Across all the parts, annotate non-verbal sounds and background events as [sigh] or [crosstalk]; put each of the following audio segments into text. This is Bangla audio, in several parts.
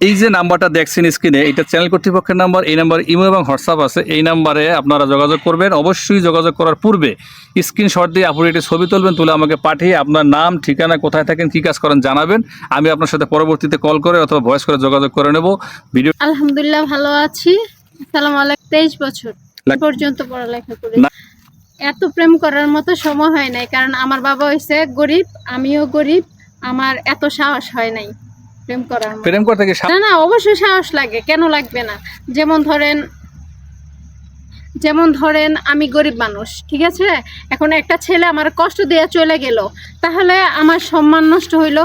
এই যে নাম্বারটা দেখছেন স্ক্রিনে এটা চ্যানেল কর্তৃপক্ষের নাম্বার এই নাম্বার ইমো এবং হোয়াটসঅ্যাপ আছে। এই নাম্বারে আপনারা যোগাযোগ করবেন। অবশ্যই যোগাযোগ করার পূর্বে স্ক্রিনশট দিয়ে আপনি একটি ছবি তুলবেন তুলে আমাকে পাঠিয়ে আপনার নাম ঠিকানা কোথায় থাকেন কী কাজ করেন জানাবেন। আমি আপনার সাথে পরবর্তীতে কল করে অথবা ভয়েস করে যোগাযোগ করে নেব। ভিডিও আলহামদুলিল্লাহ ভালো আছি। আসসালামু আলাইকুম। তেইশ বছর পর্যন্ত পড়ালেখা করি। এত প্রেম করার মতো সময় হয় নাই কারণ আমার বাবা হয়েছে গরিব আমিও গরিব আমার এত সাহস হয় নাই। প্রেম করার প্রেম করতে সা- না না অবশ্যই সাহস লাগে কেন লাগবে না? যেমন ধরেন যেমন ধরেন আমি গরিব মানুষ ঠিক আছে? এখন একটা ছেলে আমার কষ্ট দিয়ে চলে গেল তাহলে আমার সম্মান নষ্ট হইল।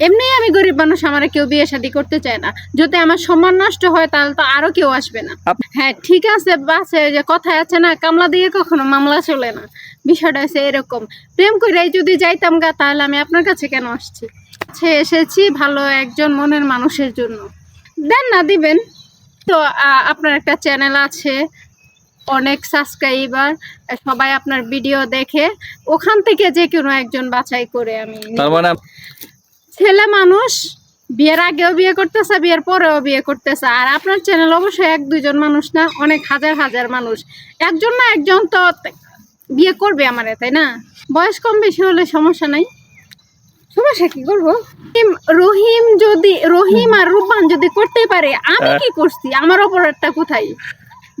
এমনিই আমি গরিব মানুষ আমার কেউ বিয়ে শাদী করতে চায় না। যদি আমার সম্মান নষ্ট হয় তাহলে তো আরও কেউ আসবে না। হ্যাঁ ঠিক আছে বাসে যে কথায় আছে না কামলা দিয়ে কখনো মামলা চলে না। বিষয়টা হচ্ছে এরকম। প্রেম করে যদি যাইতাম গা তাহলে আমি আপনার কাছে কেন আসছি? কাছে এসেছি ভালো একজন মনের মানুষের জন্য। দেন না দিবেন। তো আপনার একটা চ্যানেল আছে অনেক সাবস্ক্রাইবার সবাই আপনার ভিডিও দেখে ওখান থেকে যে কোনো একজন বাছাই করে আমি মানে ছেলে মানুষ বিয়ের আগেও বিয়ে করতেছে বিয়ের পরেও বিয়ে করতেছে। আর আপনার চ্যানেল অবশ্যই এক দুজন মানুষ না অনেক হাজার হাজার মানুষ। একজন না একজন তো বিয়ে করবে আমারে তাই না? বয়স কম বেশি হলে সমস্যা নাই। সমস্যা কি করব? রহিম- যদি রহিম আর রূপবান যদি করতে পারে আমি কি করছি? আমার অপরাধটা কোথায়?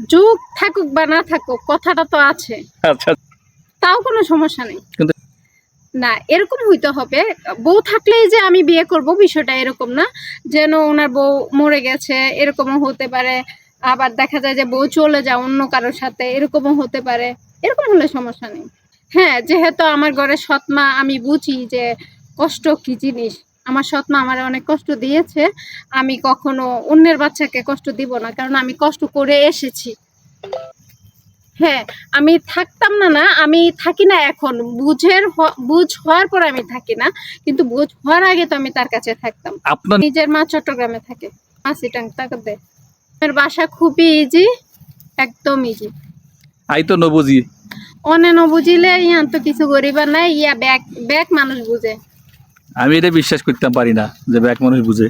যুগ থাকুক বা না থাকুক কথাটা তো আছে। আচ্ছা। তাও কোনো সমস্যা নেই। না এরকম হইতে হবে। বউ থাকলেই যে আমি বিয়ে করব বিষয়টা এরকম না। যেন ওনার বউ মরে গেছে এরকমও হতে পারে। আবার দেখা যায় যে বউ চলে যায় অন্য কারোর সাথে এরকমও হতে পারে। এরকম হলে সমস্যা নেই। হ্যাঁ যেহেতু আমার ঘরে সৎমা আমি বুঝি যে কষ্ট কি জিনিস? আমার সৎমা আমার অনেক কষ্ট দিয়েছে আমি কখনো অন্যের বাচ্চাকে কষ্ট দিব না কারণ আমি কষ্ট করে এসেছি। হ্যাঁ আমি থাকতাম না না আমি থাকি না এখন। বুঝের বুঝ হওয়ার পর আমি থাকি না কিন্তু বুঝ হওয়ার আগে তো আমি তার কাছে থাকতাম। আপনার নিজের মা চট্টগ্রামে থাকে। মাসিটাং তাকে দে। আমার বাসা খুবই ইজি একদম ইজি আই তো নবুজি। অনে ন বুঝিলে ইয়ান তো কিছু গরিবার নাই ইয়া ব্যাগ ব্যাগ মানুষ বুঝে। আমি এটা বিশ্বাস করতে পারি না যে ব্যাক মানুষ বুঝে।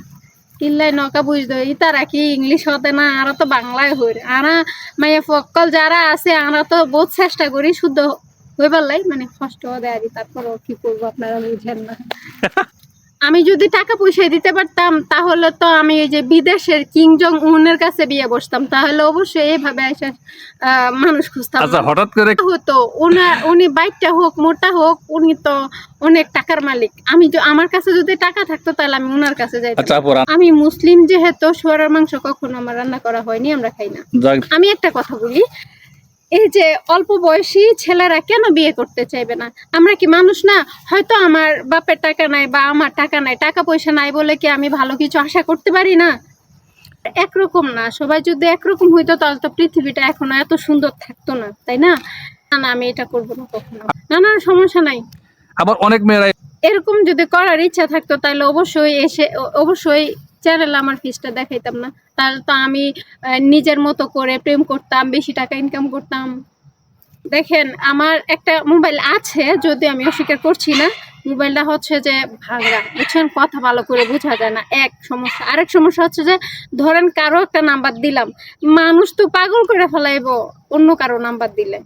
ইল্লাই নৌকা বুঝতো ইতারা কি ইংলিশ হতে না আরও তো বাংলায় হই আরা মানে ফকল যারা আছে আমরা তো বহুত চেষ্টা করি শুদ্ধ হইবার লাই মানে কষ্ট দেয় তারপর কি করব আপনারা বুঝেন না। [laughs] আমি যদি টাকা পয়সা দিতে পারতাম তাহলে তো আমি ওই যে বিদেশের কিং জং উনের কাছে বিয়ে বসতাম। তাহলে অবশ্যই এইভাবে এসে মানুষ খুঁজতাম আচ্ছা হঠাৎ করে হতো ওনার উনি বাইকটা হোক মোটা হোক উনি তো অনেক টাকার মালিক। আমি আমার কাছে যদি টাকা থাকতো তাহলে আমি ওনার কাছে যাইতাম। আচ্ছা আমি মুসলিম যেহেতু শুয়ারের মাংস কখনো আমার রান্না করা হয়নি আমরা খাই না। আমি একটা কথা বলি এই যে অল্প বয়সী ছেলেরা কেন বিয়ে করতে চাইবে না? আমরা কি মানুষ না? হয়তো আমার বাপের টাকা নাই বা আমার টাকা নাই টাকা পয়সা নাই বলে কি আমি ভালো কিছু আশা করতে পারি না? একরকম না সবাই যদি একরকম হইতো তাহলে তো পৃথিবীটা এখনও এত সুন্দর থাকতো না তাই না? না না আমি এটা করব না কখনো। না না সমস্যা নাই। আবার অনেক মেয়েরা এরকম যদি করার ইচ্ছা থাকতো তাহলে অবশ্যই এসে অবশ্যই চ্যানেল আমার ফিসটা দেখাইতাম না। তাহলে তো আমি নিজের মতো করে প্রেম করতাম, বেশি টাকা ইনকাম করতাম। দেখেন, আমার একটা মোবাইল আছে যদি আমি অস্বীকার করছি না। মোবাইলটা হচ্ছে যে ভাঙা বুঝছেন? কথা ভালো করে বোঝা যায় না। এক সমস্যা। আরেক সমস্যা হচ্ছে যে, ধরেন কারও একটা নাম্বার দিলাম, মানুষ তো পাগল করে ফেলাইবো অন্য কারও নাম্বার দিলে।